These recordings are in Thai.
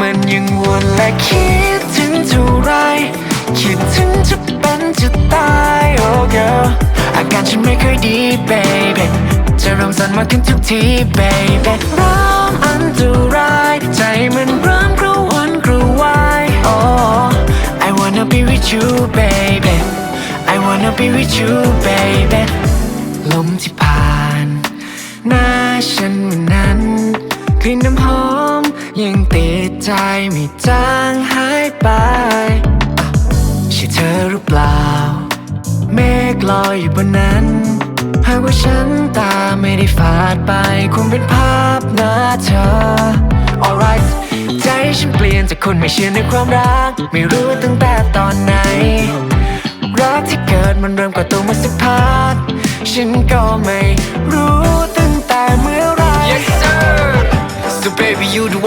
มันยังวนและคิดถึงเท่าไร คิดถึงจะเป็นจะตาย oh girl อาการฉันไม่ค่อยดี baby จะเริ่มสั่นมากขึ้นทุกที baby เร้องอันตราย ใจมันเริ่มกระวนกระวาย oh I wanna be with you baby I wanna be with you baby ลมที่ผ่าน หน้าฉันวันนั้นกลิ่นน้ำหอม ยังติดใจไม่จางหายไป ใช่เธอหรือเปล่า เมฆลอยอยู่บนนั้น หากว่าฉันตาไม่ได้ฝาดไป คงเป็นภาพหน้าเธอ alright ใจฉันเปลี่ยนจากคนไม่เชื่อในความรัก ไม่รู้ตั้งแต่ตอนไหน รักที่เกิดมันเริ่มก่อตัวมาสักพักฉันก็ไม่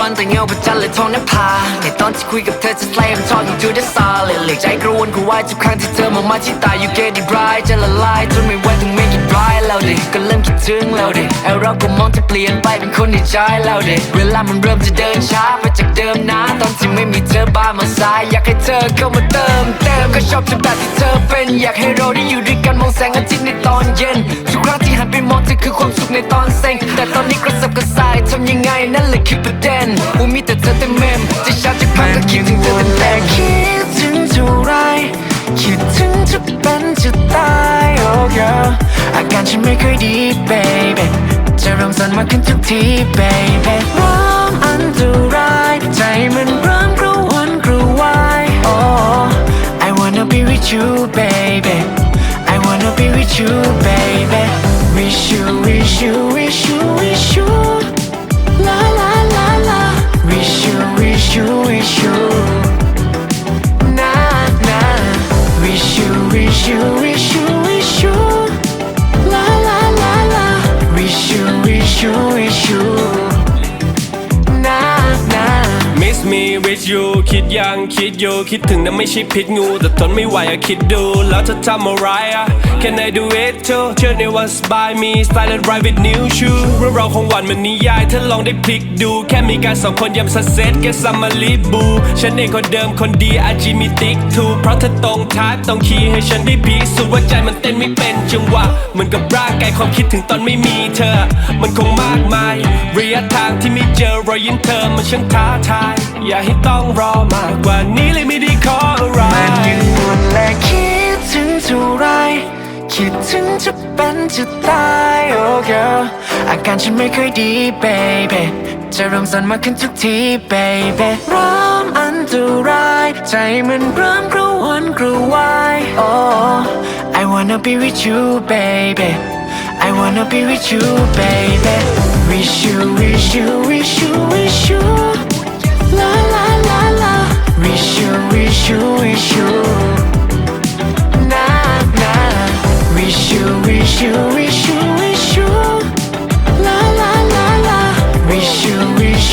อนแต่เงาประจันเลยท้องน้ำพาในตอนที่คุยกับเธอ just like I'm talking to the solid เหลือใจกระวนกระวายทุกครั้งที่เธอมองมาที่ตา you get it right จะละลายจนไม่ แล้วดิ ก็เริ่มคิดถึงแล้วดิไอเราก็มองจะเปลี่ยนไปเป็นคนในใจแล้วดิ เวลามันเริ่มจะเดินช้าไปจากเดิมนะ ตอนที่ไม่มีเธอบ้านมาสายอยากให้เธอเข้ามาเติมเต็มก็ชอบเธอแบบที่เธอเป็น อยากให้เราได้อยู่ด้วยกันมองแสงอาทิตย์ในตอนเย็น ทุกครั้งที่หันไปมองเธอคือความสุขในตอนเซ็ง แต่ตอนนี้กระสับกระส่ายทำยังไงนั่นแหละคือประเด็นว่ามีแต่เธอเต็มเมมจะเช้าจะค่ำก็คิดถึงเธอเป็นแรกคิดถึงเท่าไรคิดถึงจะเป็น ฉันไม่ค่อยดี baby จะเริ่มสั่นมากขึ้นทุกที baby ร้องอันตราย ใจมันเริ่มกระวนกระวาย oh I wanna be with you baby I wanna be with you baby wish you wish you wish you wish you la la la la wish you wish you wish you nah nah wish you wish you wish you Wish you nah nah Miss me with you คิดยังคิดอยู่คิดถึงนะไม่ใช่พิษงู แต่ทนไม่ไหวอะคิดดู แล้วจะทำอะไรอะ Can I do it too เชื่อในวัน by me style and ride with new shoe เรื่องราวของหวานมันนิยายถ้าลองได้พลิกดู แค่มีการสองคนยำสเซตแค่ซัมมารีบู ฉันเองคนเดิมคนดีอาจีมีติ๊กทูเพราะเธอตรงท้ายต้องคีย์ให้ฉันได้พีสุดว่าใจมันเต้นไม่เป็นจังหวะเหมือนกับร่างกายความคิดถึงตอนไม่มีเธอ มันคงมากมายระยะทางที่ไม่เจอรอยยิ้มเธอมันช่างท้าทาย อย่าให้ต้องรอมากกว่านี้เลยไม่ได้ขอ คิดถึงจะเป็นจะตาย oh girl อาการฉันไม่เคยดี baby จะเริ่มสั่นมากขึ้นทุกที baby เริ่มอันตราย ใจมันเริ่มกระวนกระวาย oh I wanna be with you baby I wanna be with you baby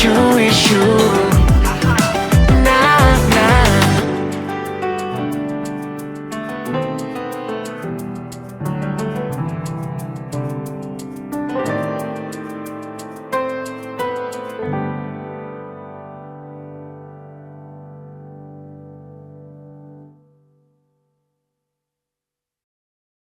you